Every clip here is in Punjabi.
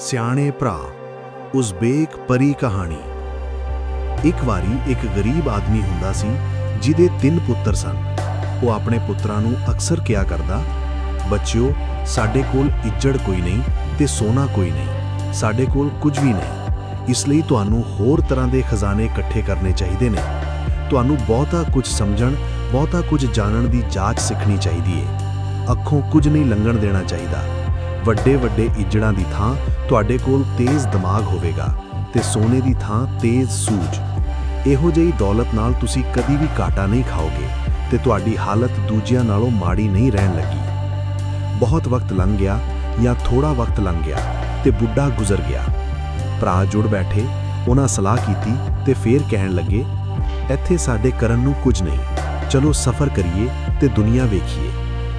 ਸਿਆਣੇ ਭਰਾ ਉਜ਼ਬੇਕ ਪਰੀ ਕਹਾਣੀ। ਇੱਕ ਵਾਰੀ ਇੱਕ ਗਰੀਬ ਆਦਮੀ ਹੁੰਦਾ ਸੀ, ਜਿਹਦੇ ਤਿੰਨ ਪੁੱਤਰ ਸਨ। ਉਹ ਆਪਣੇ ਪੁੱਤਰਾਂ ਨੂੰ ਅਕਸਰ ਕਿਹਾ ਕਰਦਾ, ਬੱਚਿਓ, ਸਾਡੇ ਕੋਲ ਇੱਜੜ ਕੋਈ ਨਹੀਂ ਤੇ ਸੋਨਾ ਕੋਈ ਨਹੀਂ, ਸਾਡੇ ਕੋਲ ਕੁਝ ਵੀ ਨਹੀਂ। ਇਸ ਲਈ ਤੁਹਾਨੂੰ ਹੋਰ ਤਰ੍ਹਾਂ ਦੇ ਖਜ਼ਾਨੇ ਇਕੱਠੇ ਕਰਨੇ ਚਾਹੀਦੇ ਨੇ। ਤੁਹਾਨੂੰ ਬਹੁਤਾ ਕੁਝ ਸਮਝਣ, ਬਹੁਤਾ ਕੁਝ ਜਾਣਨ ਦੀ ਜਾਂਚ ਸਿੱਖਣੀ ਚਾਹੀਦੀ ਹੈ ਅੱਖੋਂ ਕੁਝ ਨਹੀਂ ਲੰਘਣ ਦੇਣਾ ਚਾਹੀਦਾ। ਵੱਡੇ ਵੱਡੇ ਇੱਜੜਾਂ ਦੀ ਥਾਂ ਤੁਹਾਡੇ ਕੋਲ ਤੇਜ਼ ਦਿਮਾਗ ਹੋਵੇਗਾ ਤੇ ਸੋਨੇ ਦੀ ਥਾਂ ਤੇਜ਼ ਸੂਝ। ਇਹੋ ਜਿਹੀ ਦੌਲਤ ਨਾਲ ਤੁਸੀਂ ਕਦੀ ਵੀ ਘਾਟਾ ਨਹੀਂ ਖਾਓਗੇ ਤੇ ਤੁਹਾਡੀ ਹਾਲਤ ਦੂਜਿਆਂ ਨਾਲੋਂ ਮਾੜੀ ਨਹੀਂ ਰਹਿਣ ਲੱਗੀ। ਬਹੁਤ ਵਕਤ ਲੰਘ ਗਿਆ ਜਾਂ ਥੋੜਾ ਵਕਤ ਲੰਘ ਗਿਆ ਤੇ ਬੁੱਢਾ ਗੁਜ਼ਰ ਗਿਆ। ਭਰਾ ਜੁੜ ਬੈਠੇ, ਉਹਨਾਂ ਸਲਾਹ ਕੀਤੀ ਤੇ ਫੇਰ ਕਹਿਣ ਲੱਗੇ, ਇੱਥੇ ਸਾਡੇ ਕਰਨ ਨੂੰ ਕੁਝ ਨਹੀਂ। ਚਲੋ ਸਫ਼ਰ ਕਰੀਏ ਤੇ ਦੁਨੀਆ ਵੇਖੀਏ।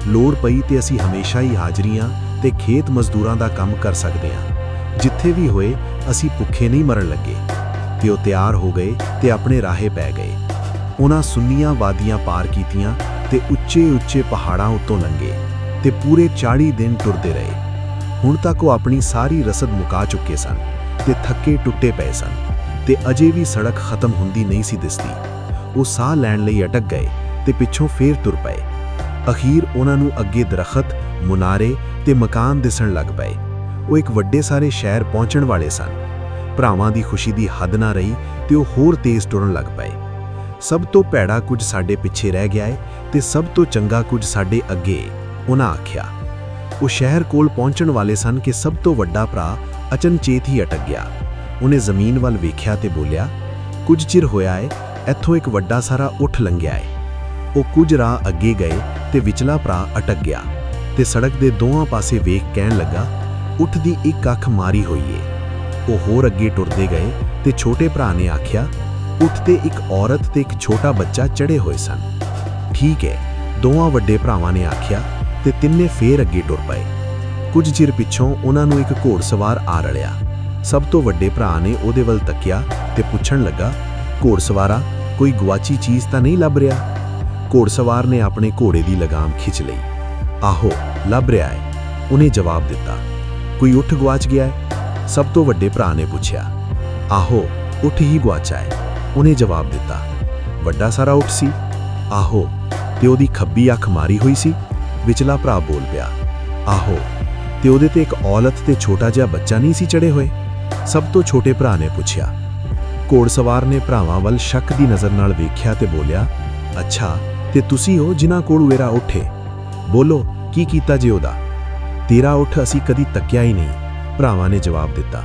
ਲੋੜ ਪਈ ਤੇ ਅਸੀਂ ਹਮੇਸ਼ਾ ਹੀ ਹਾਜ਼ਰੀਆਂ ਤੇ ਖੇਤ ਮਜ਼ਦੂਰਾਂ ਦਾ ਕੰਮ ਕਰ ਸਕਦੇ ਹਾਂ। ਜਿੱਥੇ ਵੀ ਹੋਏ, ਅਸੀਂ ਭੁੱਖੇ ਨਹੀਂ ਮਰਨ ਲੱਗੇ। ਤੇ ਉਹ ਤਿਆਰ ਹੋ ਗਏ ਤੇ ਆਪਣੇ ਰਾਹੇ ਪੈ ਗਏ। ਉਹਨਾਂ ਸੁੰਨੀਆਂ ਵਾਦੀਆਂ ਪਾਰ ਕੀਤੀਆਂ ਤੇ ਉੱਚੇ ਉੱਚੇ ਪਹਾੜਾਂ ਉੱਤੋਂ ਲੰਘੇ ਤੇ ਪੂਰੇ 40 ਦਿਨ ਟੁਰਦੇ ਰਹੇ। ਹੁਣ ਤੱਕ ਉਹ ਆਪਣੀ ਸਾਰੀ ਰਸਦ ਮੁਕਾ ਚੁੱਕੇ ਸਨ ਤੇ ਥੱਕੇ ਟੁੱਟੇ ਪਏ ਸਨ ਤੇ ਅਜੇ ਵੀ ਸੜਕ ਖਤਮ ਹੁੰਦੀ ਨਹੀਂ ਸੀ ਦਿਸਦੀ। ਉਹ ਸਾਹ ਲੈਣ ਲਈ ਅਟਕ ਗਏ ਤੇ ਪਿੱਛੋਂ ਫੇਰ ਤੁਰ ਪਏ। ਅਖੀਰ ਉਹਨਾਂ ਨੂੰ ਅੱਗੇ ਦਰਖਤ ਮੁਨਾਰੇ ਤੇ ਮਕਾਨ ਦਿਸਣ ਲੱਗ ਪਏ। ਉਹ ਇੱਕ ਵੱਡੇ ਸਾਰੇ ਸ਼ਹਿਰ ਪਹੁੰਚਣ ਵਾਲੇ ਸਨ। ਭਰਾਵਾਂ ਦੀ ਖੁਸ਼ੀ ਦੀ ਹੱਦ ਨਾ ਰਹੀ ਤੇ ਉਹ ਹੋਰ ਤੇਜ਼ ਟੁਰਨ ਲੱਗ ਪਏ। ਸਭ ਤੋਂ ਭੈੜਾ ਕੁਝ ਸਾਡੇ ਪਿੱਛੇ ਰਹਿ ਗਿਆ ਹੈ ਤੇ ਸਭ ਤੋਂ ਚੰਗਾ ਕੁਝ ਸਾਡੇ ਅੱਗੇ ਉਹਨਾਂ ਆਖਿਆ। ਉਹ ਸ਼ਹਿਰ ਕੋਲ ਪਹੁੰਚਣ ਵਾਲੇ ਸਨ ਕਿ ਸਭ ਤੋਂ ਵੱਡਾ ਭਰਾ ਅਚਨਚੇਤ ਹੀ ਅਟਕ ਗਿਆ। ਉਹਨੇ ਜ਼ਮੀਨ ਵੱਲ ਵੇਖਿਆ ਤੇ ਬੋਲਿਆ, ਕੁਝ ਚਿਰ ਹੋਇਆ ਹੈ ਇੱਥੋਂ ਇੱਕ ਵੱਡਾ ਸਾਰਾ ਉੱਠ ਲੰਘਿਆ ਹੈ ਉਹ ਕੁਝ ਰਾਹ ਅੱਗੇ ਗਏ ਤੇ ਵਿਚਲਾ ਭਰਾ ਅਟਕ ਗਿਆ। ਤੇ ਸੜਕ ਦੇ ਦੋਹਾਂ ਪਾਸੇ ਵੇਖ ਕਹਿਣ ਲੱਗਾ ਉੱਠ ਦੀ ਇੱਕ ਅੱਖ ਮਾਰੀ ਹੋਈ ਏ। ਉਹ ਹੋਰ ਅੱਗੇ ਟੁਰਦੇ ਗਏ ਤੇ ਛੋਟੇ ਭਰਾ ਨੇ ਆਖਿਆ, ਉੱਠ ਤੇ ਇੱਕ ਔਰਤ ਤੇ ਇੱਕ ਛੋਟਾ ਬੱਚਾ ਚੜੇ ਹੋਏ ਸਨ। ਠੀਕ ਹੈ ਦੋਵਾਂ ਵੱਡੇ ਭਰਾਵਾਂ ਨੇ ਆਖਿਆ ਤੇ ਤਿੰਨੇ ਫੇਰ ਅੱਗੇ ਟੁਰ ਪਏ। ਕੁਝ ਚਿਰ ਪਿੱਛੋਂ ਉਹਨਾਂ ਨੂੰ ਇੱਕ ਘੋੜਸਵਾਰ ਆ ਰਲਿਆ। ਸਭ ਤੋਂ ਵੱਡੇ ਭਰਾ ਨੇ ਉਹਦੇ ਵੱਲ ਤੱਕਿਆ ਤੇ ਪੁੱਛਣ ਲੱਗਾ ਘੋੜਸਵਾਰਾ ਕੋਈ ਗਵਾਚੀ ਚੀਜ਼ ਤਾਂ ਨਹੀਂ ਲੱਭ ਰਿਹਾ? ਘੋੜਸਵਾਰ ਨੇ ਆਪਣੇ ਘੋੜੇ ਦੀ ਲਗਾਮ ਖਿੱਚ ਲਈ। ਆਹੋ, ਲੱਭ ਰਿਹਾ ਹੈ ਉਹਨੇ ਜਵਾਬ ਦਿੱਤਾ, ਕੋਈ ਉੱਠ ਗਵਾਚ ਗਿਆ ਹੈ ਸਭ ਤੋਂ ਵੱਡੇ ਭਰਾ ਨੇ ਪੁੱਛਿਆ, ਆਹੋ, ਉੱਠ ਹੀ ਗਵਾਚਾ ਹੈ ਉਹਨੇ ਜਵਾਬ ਦਿੱਤਾ, ਵੱਡਾ ਸਾਰਾ ਉੱਠ ਸੀ। ਆਹੋ, ਤੇ ਉਹਦੀ ਖੱਬੀ ਅੱਖ ਮਾਰੀ ਹੋਈ ਸੀ? ਵਿਚਲਾ ਭਰਾ ਬੋਲ ਪਿਆ, ਆਹੋ, ਤੇ ਉਹਦੇ ਤੇ ਇੱਕ ਔਲਤ ਤੇ ਛੋਟਾ ਜਿਹਾ ਬੱਚਾ ਨਹੀਂ ਸੀ ਚੜੇ ਹੋਏ? ਸਭ ਤੋਂ ਛੋਟੇ ਭਰਾ ਨੇ ਪੁੱਛਿਆ ਘੋੜਸਵਾਰ ਨੇ ਭਰਾਵਾਂ ਵੱਲ ਸ਼ੱਕ ਦੀ ਨਜ਼ਰ ਨਾਲ ਵੇਖਿਆ ਤੇ ਬੋਲਿਆ, ਅੱਛਾ, ਤੇ ਤੁਸੀਂ ਹੋ ਜਿਨ੍ਹਾਂ ਕੋਲ ਵੇਰਾ ਉੱਠੇ? ਬੋਲੋ, ਕੀ ਕੀਤਾ ਜੇ ਉਹਦਾ? ਤੇਰਾ ਉੱਠ ਅਸੀਂ ਕਦੀ ਤੱਕਿਆ ਹੀ ਨਹੀਂ। ਭਰਾਵਾਂ ਨੇ ਜਵਾਬ ਦਿੱਤਾ,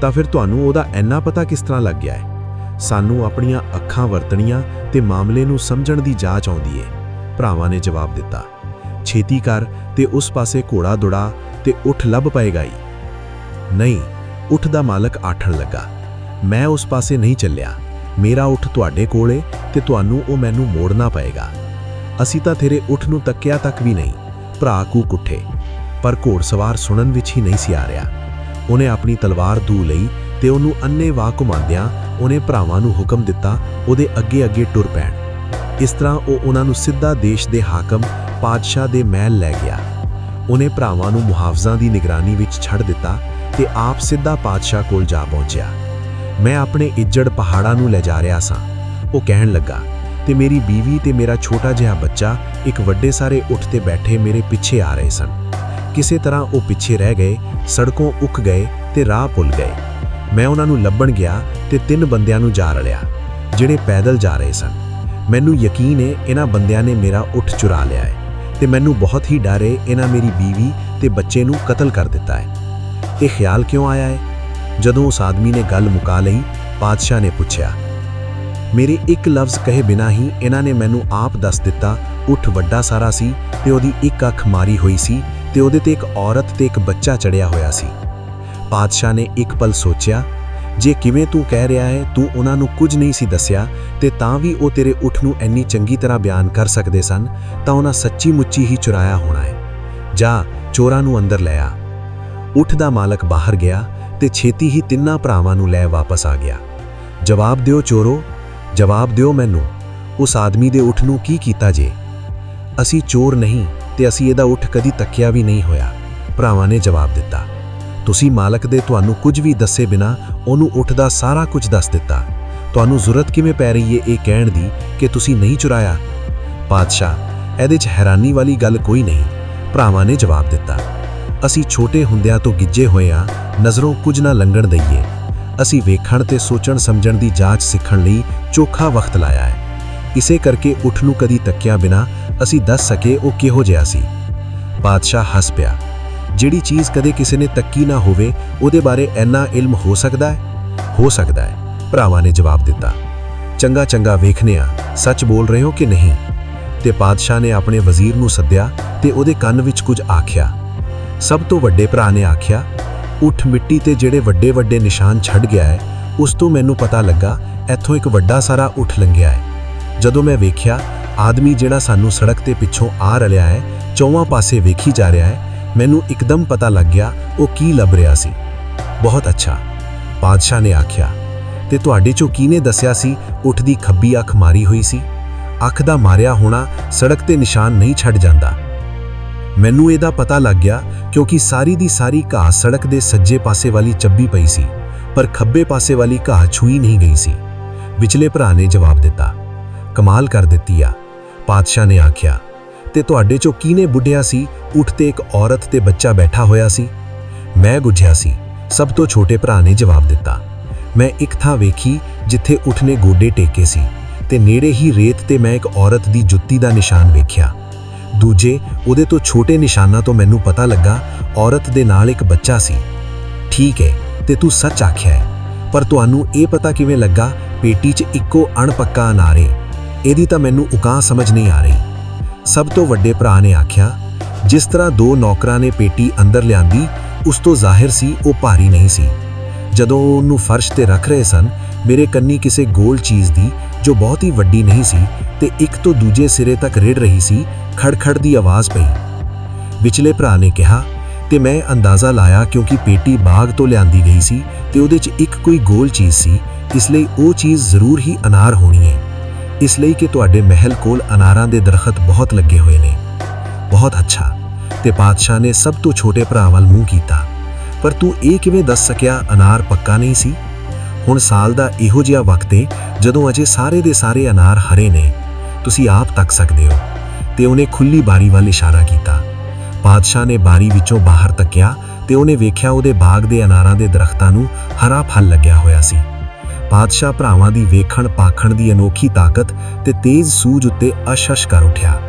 ਤਾਂ ਫਿਰ ਤੁਹਾਨੂੰ ਉਹਦਾ ਇੰਨਾ ਪਤਾ ਕਿਸ ਤਰ੍ਹਾਂ ਲੱਗ ਗਿਆ ਹੈ? ਸਾਨੂੰ ਆਪਣੀਆਂ ਅੱਖਾਂ ਵਰਤਣੀਆਂ ਤੇ ਮਾਮਲੇ ਨੂੰ ਸਮਝਣ ਦੀ ਜਾਂਚ ਆਉਂਦੀ ਏ। ਭਰਾਵਾਂ ਨੇ ਜਵਾਬ ਦਿੱਤਾ, ਛੇਤੀ ਕਰ ਤੇ ਉਸ ਪਾਸੇ ਘੋੜਾ ਦੁੜਾ ਤੇ ਉੱਠ ਲੱਭ ਪਏਗਾ ਹੀ ਨਹੀਂ, ਉੱਠ ਦਾ ਮਾਲਕ ਆਠਣ ਲੱਗਾ, ਮੈਂ ਉਸ ਪਾਸੇ ਨਹੀਂ ਚੱਲਿਆ। ਮੇਰਾ ਉੱਠ ਤੁਹਾਡੇ ਕੋਲ ਏ ਤੇ ਤੁਹਾਨੂੰ ਉਹ ਮੈਨੂੰ ਮੋੜਨਾ ਪਏਗਾ। ਅਸੀਂ ਤਾਂ ਤੇਰੇ ਉੱਠ ਨੂੰ ਤੱਕਿਆ ਤੱਕ ਵੀ ਨਹੀਂ। ਭਰਾ ਕੂਕ ਉੱਠੇ ਪਰ ਘੋੜਸਵਾਰ ਸੁਣਨ ਵਿੱਚ ਹੀ ਨਹੀਂ ਸੀ ਆ ਰਿਹਾ। ਉਹਨੇ ਆਪਣੀ ਤਲਵਾਰ ਦੂ ਲਈ ਤੇ ਉਹਨੂੰ ਅੰਨੇ ਵਾਹ ਘੁਮਾਉਂਦਿਆਂ ਉਹਨੇ ਭਰਾਵਾਂ ਨੂੰ ਹੁਕਮ ਦਿੱਤਾ ਉਹਦੇ ਅੱਗੇ ਅੱਗੇ ਟੁਰ ਪੈਣ। ਇਸ ਤਰ੍ਹਾਂ ਉਹ ਉਹਨਾਂ ਨੂੰ ਸਿੱਧਾ ਦੇਸ਼ ਦੇ ਹਾਕਮ, ਪਾਤਸ਼ਾਹ ਦੇ ਮਹਿਲ ਲੈ ਗਿਆ। ਉਹਨੇ ਭਰਾਵਾਂ ਨੂੰ ਮੁਹਾਫਜ਼ਾਂ ਦੀ ਨਿਗਰਾਨੀ ਵਿੱਚ ਛੱਡ ਦਿੱਤਾ ਤੇ ਆਪ ਸਿੱਧਾ ਪਾਤਸ਼ਾਹ ਕੋਲ ਜਾ ਪਹੁੰਚਿਆ। ਮੈਂ ਆਪਣੇ ਇੱਜੜ ਪਹਾੜਾਂ ਨੂੰ ਲੈ ਜਾ ਰਿਹਾ ਸਾਂ। ਉਹ ਕਹਿਣ ਲੱਗਾ ਤੇ ਮੇਰੀ ਬੀਵੀ ਤੇ ਮੇਰਾ ਛੋਟਾ ਜਿਹਾ ਬੱਚਾ ਇੱਕ ਵੱਡੇ ਸਾਰੇ ਉੱਠ ਤੇ ਬੈਠੇ ਮੇਰੇ ਪਿੱਛੇ ਆ ਰਹੇ ਸਨ। ਕਿਸੇ ਤਰ੍ਹਾਂ ਉਹ ਪਿੱਛੇ ਰਹਿ ਗਏ, ਸੜਕੋਂ ਉੱਕ ਗਏ ਤੇ ਰਾਹ ਭੁੱਲ ਗਏ। ਮੈਂ ਉਹਨਾਂ ਨੂੰ ਲੱਭਣ ਗਿਆ ਤੇ ਤਿੰਨ ਬੰਦਿਆਂ ਨੂੰ ਜਾ ਰਲਿਆ, ਜਿਹੜੇ ਪੈਦਲ ਜਾ ਰਹੇ ਸਨ। ਮੈਨੂੰ ਯਕੀਨ ਹੈ ਇਹਨਾਂ ਬੰਦਿਆਂ ਨੇ ਮੇਰਾ ਉੱਠ ਚੁਰਾ ਲਿਆ ਹੈ ਤੇ ਮੈਨੂੰ ਬਹੁਤ ਹੀ ਡਰ ਹੈ ਇਹਨਾਂ ਮੇਰੀ ਬੀਵੀ ਤੇ ਬੱਚੇ ਨੂੰ ਕਤਲ ਕਰ ਦਿੱਤਾ ਹੈ ਇਹ ਖਿਆਲ ਕਿਉਂ ਆਇਆ ਹੈ ਜਦੋਂ ਉਸ ਆਦਮੀ ਨੇ ਗੱਲ ਮੁਕਾ ਲਈ, ਪਾਤਸ਼ਾਹ ਨੇ ਪੁੱਛਿਆ ਮੇਰੇ ਇੱਕ ਲਫ਼ਜ਼ ਕਹੇ ਬਿਨਾ ਹੀ ਇਹਨਾਂ ਨੇ ਮੈਨੂੰ ਆਪ ਦੱਸ ਦਿੱਤਾ, ਉੱਠ ਵੱਡਾ ਸਾਰਾ ਸੀ ਤੇ ਉਹਦੀ ਇੱਕ ਅੱਖ ਮਾਰੀ ਹੋਈ ਸੀ ਤੇ ਉਹਦੇ ਤੇ ਇੱਕ ਔਰਤ ਤੇ ਇੱਕ ਬੱਚਾ ਚੜਿਆ ਹੋਇਆ ਸੀ। ਪਾਤਸ਼ਾਹ ਨੇ ਇੱਕ ਪਲ ਸੋਚਿਆ, ਜੇ ਕਿਵੇਂ ਤੂੰ ਕਹਿ ਰਿਹਾ ਹੈ, ਤੂੰ ਉਹਨਾਂ ਨੂੰ ਕੁਝ ਨਹੀਂ ਸੀ ਦੱਸਿਆ ਤੇ ਤਾਂ ਵੀ ਉਹ ਤੇਰੇ ਉੱਠ ਨੂੰ ਇੰਨੀ ਚੰਗੀ ਤਰ੍ਹਾਂ ਬਿਆਨ ਕਰ ਸਕਦੇ ਸਨ, ਤਾਂ ਉਹਨਾਂ ਸੱਚੀ ਮੁੱਚੀ ਹੀ ਚੁਰਾਇਆ ਹੋਣਾ ਹੈ। ਜਾ, ਚੋਰਾਂ ਨੂੰ ਅੰਦਰ ਲੈ ਆ। ਉੱਠ ਦਾ ਮਾਲਕ ਬਾਹਰ ਗਿਆ ਤੇ ਛੇਤੀ ਹੀ ਤਿੰਨਾਂ ਭਰਾਵਾਂ ਨੂੰ ਲੈ ਵਾਪਸ ਆ ਗਿਆ। ਜਵਾਬ ਦਿਓ ਚੋਰੋ ਜਵਾਬ ਦਿਓ ਮੈਨੂੰ, ਉਸ ਆਦਮੀ ਦੇ ਉੱਠ ਨੂੰ ਕੀ ਕੀਤਾ ਜੇ? ਅਸੀਂ ਚੋਰ ਨਹੀਂ ਤੇ ਅਸੀਂ ਇਹਦਾ ਉੱਠ ਕਦੀ ਤੱਕਿਆ ਵੀ ਨਹੀਂ ਹੋਇਆ। ਭਰਾਵਾਂ ਨੇ ਜਵਾਬ ਦਿੱਤਾ, ਤੁਸੀਂ ਮਾਲਕ ਦੇ ਤੁਹਾਨੂੰ ਕੁਝ ਵੀ ਦੱਸੇ ਬਿਨਾ ਉਹਨੂੰ ਉੱਠਦਾ ਸਾਰਾ ਕੁਝ ਦੱਸ ਦਿੱਤਾ। ਤੁਹਾਨੂੰ ਜ਼ਰੂਰਤ ਕਿਵੇਂ ਪੈ ਰਹੀ ਏ ਇਹ ਕਹਿਣ ਦੀ ਕਿ ਤੁਸੀਂ ਨਹੀਂ ਚੁਰਾਇਆ? ਪਾਤਸ਼ਾਹ, ਇਹਦੇ 'ਚ ਹੈਰਾਨੀ ਵਾਲੀ ਗੱਲ ਕੋਈ ਨਹੀਂ। ਭਰਾਵਾਂ ਨੇ ਜਵਾਬ ਦਿੱਤਾ, ਅਸੀਂ ਛੋਟੇ ਹੁੰਦਿਆਂ ਤੋਂ ਗਿੱਜੇ ਹੋਏ ਆ, ਨਜ਼ਰੋਂ ਕੁਝ ਨਾ ਲੰਘਣ ਦਈਏ। ਅਸੀਂ ਵੇਖਣ ਤੇ ਸੋਚਣ ਸਮਝਣ ਦੀ ਜਾਂਚ ਸਿੱਖਣ ਲਈ ਚੋਖਾ ਵਕਤ ਲਾਇਆ ਹੈ। ਇਸੇ ਕਰਕੇ ਉੱਠ ਨੂੰ ਕਦੀ ਤੱਕਿਆ ਬਿਨਾ ਅਸੀਂ ਦੱਸ ਸਕੇ ਉਹ ਕਿਹੋ ਜਿਹਾ ਸੀ। ਬਾਦਸ਼ਾਹ ਹੱਸ ਪਿਆ। ਜਿਹੜੀ ਚੀਜ਼ ਕਦੇ ਕਿਸੇ ਨੇ ਤੱਕੀ ਨਾ ਹੋਵੇ, ਉਹਦੇ ਬਾਰੇ ਇੰਨਾ ਇਲਮ ਹੋ ਸਕਦਾ ਹੈ? ਹੋ ਸਕਦਾ ਹੈ, ਭਰਾਵਾਂ ਨੇ ਜਵਾਬ ਦਿੱਤਾ। ਚੰਗਾ ਚੰਗਾ ਵੇਖਨਿਆ, ਸੱਚ ਬੋਲ ਰਹੇ ਹੋ ਕਿ ਨਹੀਂ? ਤੇ ਪਾਦਸ਼ਾਹ ਨੇ ਆਪਣੇ ਵਜ਼ੀਰ ਨੂੰ ਸੱਦਿਆ ਤੇ ਉਹਦੇ ਕੰਨ ਵਿੱਚ ਕੁਝ ਆਖਿਆ। ਸਭ ਤੋਂ ਵੱਡੇ ਭਰਾ ਨੇ ਆਖਿਆ ਉੱਠ ਮਿੱਟੀ ਤੇ ਜਿਹੜੇ ਵੱਡੇ ਵੱਡੇ ਨਿਸ਼ਾਨ ਛੱਡ ਗਿਆ ਹੈ, ਉਸ ਤੋਂ ਮੈਨੂੰ ਪਤਾ ਲੱਗਾ, ਇੱਥੋਂ ਇੱਕ ਵੱਡਾ ਸਾਰਾ ਉੱਠ ਲੰਘਿਆ ਹੈ। ਜਦੋਂ ਮੈਂ ਵੇਖਿਆ, ਆਦਮੀ ਜਿਹੜਾ ਸਾਨੂੰ ਸੜਕ ਤੇ ਪਿੱਛੋਂ ਆ ਰਲਿਆ ਹੈ, ਚੌਵਾਂ ਪਾਸੇ ਵੇਖੀ ਜਾ ਰਿਹਾ ਹੈ, ਮੈਨੂੰ ਇੱਕਦਮ ਪਤਾ ਲੱਗ ਗਿਆ, ਉਹ ਕੀ ਲੱਭ ਰਿਹਾ ਸੀ। ਬਹੁਤ ਅੱਛਾ ਬਾਦਸ਼ਾਹ ਨੇ ਆਖਿਆ। ਤੇ ਤੁਹਾਡੇ ਚੋਂ ਕਿਹਨੇ ਦੱਸਿਆ ਸੀ, ਉੱਠ ਦੀ ਖੱਬੀ ਅੱਖ ਮਾਰੀ ਹੋਈ ਸੀ? ਅੱਖ ਦਾ ਮਾਰਿਆ ਹੋਣਾ ਸੜਕ ਤੇ ਨਿਸ਼ਾਨ ਨਹੀਂ ਛੱਡ ਜਾਂਦਾ। ਮੈਨੂੰ ਇਹਦਾ ਪਤਾ ਲੱਗ ਗਿਆ ਕਿਉਂਕਿ ਸਾਰੀ ਦੀ ਸਾਰੀ ਘਾਹ ਸੜਕ ਦੇ ਸੱਜੇ ਪਾਸੇ ਵਾਲੀ ਚੱਬੀ ਪਈ ਸੀ, ਪਰ ਖੱਬੇ ਪਾਸੇ ਵਾਲੀ ਘਾਹ ਛੂਈ ਨਹੀਂ ਗਈ ਸੀ। ਵਿਚਲੇ ਭਰਾ ਨੇ ਜਵਾਬ ਦਿੱਤਾ, ਕਮਾਲ ਕਰ ਦਿੱਤੀ ਆ। ਪਾਤਸ਼ਾਹ ਨੇ ਆਖਿਆ, ਤੇ ਤੁਹਾਡੇ ਚੋਂ ਕਿਹਨੇ ਬੁੱਢਿਆ ਸੀ, ਉੱਠ ਤੇ ਇੱਕ ਔਰਤ ਤੇ ਬੱਚਾ ਬੈਠਾ ਹੋਇਆ ਸੀ? ਮੈਂ ਗੁੱਝਿਆ ਸੀ, ਸਭ ਤੋਂ ਛੋਟੇ ਭਰਾ ਨੇ ਜਵਾਬ ਦਿੱਤਾ, ਮੈਂ ਇੱਕ ਥਾਂ ਵੇਖੀ ਜਿੱਥੇ ਉੱਠ ਨੇ ਗੋਡੇ ਟੇਕੇ ਸੀ, ਤੇ ਨੇੜੇ ਹੀ ਰੇਤ ਤੇ ਮੈਂ ਇੱਕ ਔਰਤ ਦੀ ਜੁੱਤੀ ਦਾ ਨਿਸ਼ਾਨ ਵੇਖਿਆ। ਦੂਜੇ ਉਹਦੇ ਤੋਂ ਛੋਟੇ ਨਿਸ਼ਾਨਾਂ ਤੋਂ ਮੈਨੂੰ ਪਤਾ ਲੱਗਾ, ਔਰਤ ਦੇ ਨਾਲ ਇੱਕ ਬੱਚਾ ਸੀ। ਠੀਕ ਹੈ, ਤੇ ਤੂੰ ਸੱਚ ਆਖਿਆ ਹੈ, ਪਰ ਤੁਹਾਨੂੰ ਇਹ ਪਤਾ ਕਿਵੇਂ ਲੱਗਾ, ਪੇਟੀ 'ਚ ਇੱਕੋ ਅਣਪੱਕਾ ਅਨਾਰੇ। ਇਹਦੀ ਤਾਂ ਮੈਨੂੰ ਉਕਾਂ ਸਮਝ ਨਹੀਂ ਆ ਰਹੀ। ਸਭ ਤੋਂ ਵੱਡੇ ਭਰਾ ਨੇ ਆਖਿਆ, ਜਿਸ ਤਰ੍ਹਾਂ ਦੋ ਨੌਕਰਾਂ ਨੇ ਪੇਟੀ ਅੰਦਰ ਲਿਆਂਦੀ, ਉਸ ਤੋਂ ਜ਼ਾਹਿਰ ਸੀ ਉਹ ਭਾਰੀ ਨਹੀਂ ਸੀ। ਜਦੋਂ ਉਹਨੂੰ ਫਰਸ਼ ਤੇ ਰੱਖ ਰਹੇ ਸਨ, ਮੇਰੇ ਕੰਨੀ ਕਿਸੇ ਗੋਲ ਚੀਜ਼ ਦੀ ਜੋ ਬਹੁਤ ਹੀ ਵੱਡੀ ਨਹੀਂ ਸੀ ਤੇ ਇੱਕ ਤੋਂ ਦੂਜੇ ਸਿਰੇ ਤੱਕ ਰੇੜ ਰਹੀ ਸੀ, ਖੜਖੜ ਦੀ ਆਵਾਜ਼ ਪਈ। ਵਿਚਲੇ ਭਰਾ ਨੇ ਕਿਹਾ, ਤੇ ਮੈਂ ਅੰਦਾਜ਼ਾ ਲਾਇਆ ਕਿਉਂਕਿ ਪੇਟੀ ਬਾਗ ਤੋਂ ਲਿਆਂਦੀ ਗਈ ਸੀ ਤੇ ਉਹਦੇ 'ਚ ਇੱਕ ਕੋਈ ਗੋਲ ਚੀਜ਼ ਸੀ, ਇਸ ਲਈ ਉਹ ਚੀਜ਼ ਜ਼ਰੂਰ ਹੀ ਅਨਾਰ ਹੋਣੀ ਹੈ ਇਸ ਲਈ ਕਿ ਤੁਹਾਡੇ ਮਹਿਲ ਕੋਲ ਅਨਾਰਾਂ ਦੇ ਦਰਖਤ ਬਹੁਤ ਲੱਗੇ ਹੋਏ ਨੇ। ਬਹੁਤ ਅੱਛਾ ਤੇ ਪਾਤਸ਼ਾਹ ਨੇ ਸਭ ਤੋਂ ਛੋਟੇ ਭਰਾ ਵੱਲ ਮੂੰਹ ਕੀਤਾ। ਪਰ ਤੂੰ ਇਹ ਕਿਵੇਂ ਦੱਸ ਸਕਿਆ ਅਨਾਰ ਪੱਕਾ ਨਹੀਂ ਸੀ? ਹੁਣ ਸਾਲ ਦਾ ਇਹੋ ਜਿਹਾ ਵਕਤ ਏ ਜਦੋਂ ਅਜੇ ਸਾਰੇ ਦੇ ਸਾਰੇ ਅਨਾਰ ਹਰੇ ਨੇ, ਤੁਸੀਂ ਆਪ ਤੱਕ ਸਕਦੇ ਹੋ, ਤੇ ਉਹਨੇ ਖੁੱਲੀ ਬਾਰੀ ਵੱਲ ਇਸ਼ਾਰਾ ਕੀਤਾ। ਪਾਤਸ਼ਾਹ ਨੇ ਬਾਰੀ ਵਿੱਚੋਂ ਬਾਹਰ ਤੱਕਿਆ ਤੇ ਉਹਨੇ ਵੇਖਿਆ ਉਹਦੇ ਬਾਗ ਦੇ ਅਨਾਰਾਂ ਦੇ ਦਰਖਤਾਂ ਨੂੰ ਹਰਾ ਫਲ ਲੱਗਿਆ ਹੋਇਆ ਸੀ। ਪਾਤਸ਼ਾਹ ਭਰਾਵਾਂ ਦੀ ਵੇਖਣ ਪਾਖਣ ਦੀ ਅਨੋਖੀ ਤਾਕਤ ਤੇ ਤੇਜ਼ ਸੂਝ ਉੱਤੇ ਅਸ਼ਸ਼ ਕਰ ਉਠਿਆ।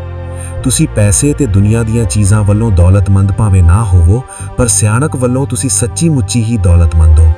ਤੁਸੀਂ ਪੈਸੇ ਤੇ ਦੁਨੀਆ ਦੀਆਂ ਚੀਜ਼ਾਂ ਵੱਲੋਂ ਦੌਲਤਮੰਦ ਭਾਵੇਂ ਨਾ ਹੋਵੋ, ਪਰ ਸਿਆਣਕ ਵੱਲੋਂ ਤੁਸੀਂ ਸੱਚੀ ਮੁੱਚੀ ਹੀ ਦੌਲਤਮੰਦ ਹੋ।